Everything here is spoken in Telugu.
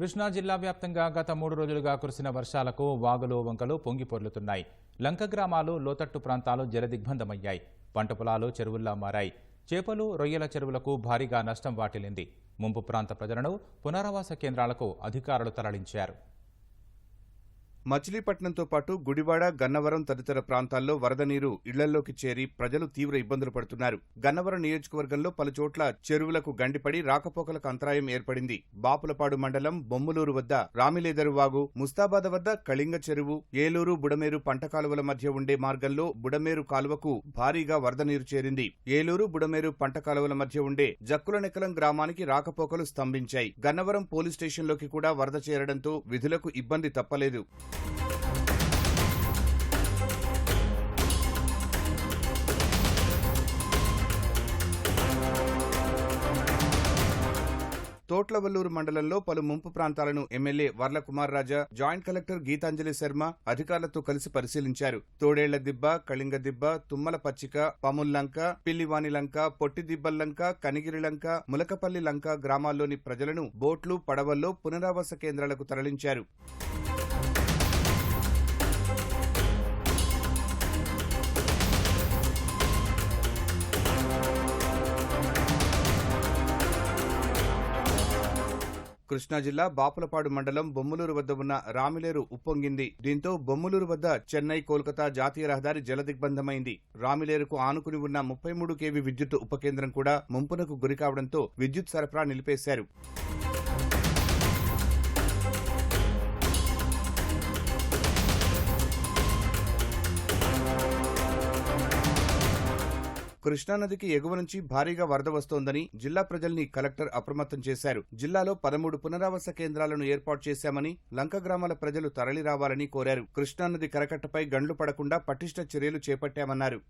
కృష్ణా జిల్లా వ్యాప్తంగా గత మూడు రోజులుగా కురిసిన వర్షాలకు వాగులు వంకలు పొంగి పొర్లుతున్నాయి. లంక గ్రామాలు లోతట్టు ప్రాంతాలు జలదిగ్బంధమయ్యాయి. పంట పొలాలు చెరువుల్లా మారాయి. చేపలు రొయ్యల చెరువులకు భారీగా నష్టం వాటిల్లింది. ముంపు ప్రాంత ప్రజలను పునరావాస కేంద్రాలకు అధికారులు తరలించారు. మచిలీపట్నంతో పాటు గుడివాడ గన్నవరం తదితర ప్రాంతాల్లో వరద నీరు ఇళ్ళలోకి చేరి ప్రజలు తీవ్ర ఇబ్బందులు పడుతున్నారు. గన్నవరం నియోజకవర్గంలో పలుచోట్ల చెరువులకు గండిపడి రాకపోకలకు అంతరాయం ఏర్పడింది. బాపులపాడు మండలం బొమ్మలూరు వద్ద రామిలేదరు వాగు ముస్తాబాద్ వద్ద కళింగ చెరువు ఏలూరు బుడమేరు పంట కాలువల మధ్య ఉండే మార్గంలో బుడమేరు కాలువకు భారీగా వరద నీరు చేరింది. ఏలూరు బుడమేరు పంట కాలువల మధ్య ఉండే జక్కులనెక్కలం గ్రామానికి రాకపోకలు స్తంభించాయి. గన్నవరం పోలీస్ స్టేషన్లోకి కూడా వరద చేరడంతో విధులకు ఇబ్బంది తప్పలేదు. తోట్లవల్లూరు మండలంలో పలు ముంపు ప్రాంతాలను MLA Varla Kumar Raja joint collector Geetanjali Sharma అధికారులతో కలిసి పరిశీలించారు. తోడేళ్ళ దిబ్బ కళింగ దిబ్బ తుమ్మల పచ్చిక పముల్లంక పిల్లివాని లంక పొట్టిదిబ్బల్లంక కనిగిరి లంక ములకపల్లి లంక గ్రామాల్లోని ప్రజలను బోట్లు పడవల్లో పునరావాస కేంద్రాలకు తరలించారు. కృష్ణా జిల్లా బాపులపాడు మండలం బొమ్మలూరు వద్ద ఉన్న రామిలేరు ఉప్పొంగింది. దీంతో బొమ్మలూరు వద్ద చెన్నై కోల్కతా జాతీయ రహదారి జలదిగ్బంధమైంది. రామిలేరుకు ఆనుకుని ఉన్న ముప్పై మూడు కేవీ విద్యుత్ ఉపకేంద్రం కూడా ముంపునకు గురికావడంతో విద్యుత్ సరఫరా నిలిపేశారు. కృష్ణానదికి ఎగువ నుంచి భారీగా వరద వస్తోందని జిల్లా ప్రజల్ని కలెక్టర్ అప్రమత్తం చేశారు. జిల్లాలో పదమూడు పునరావాస కేంద్రాలను ఏర్పాటు చేశామని లంక గ్రామాల ప్రజలు తరలిరావాలని కోరారు. కృష్ణానది కరకట్టపై గండ్లు పడకుండా పటిష్ట చర్యలు చేపట్టామన్నారు.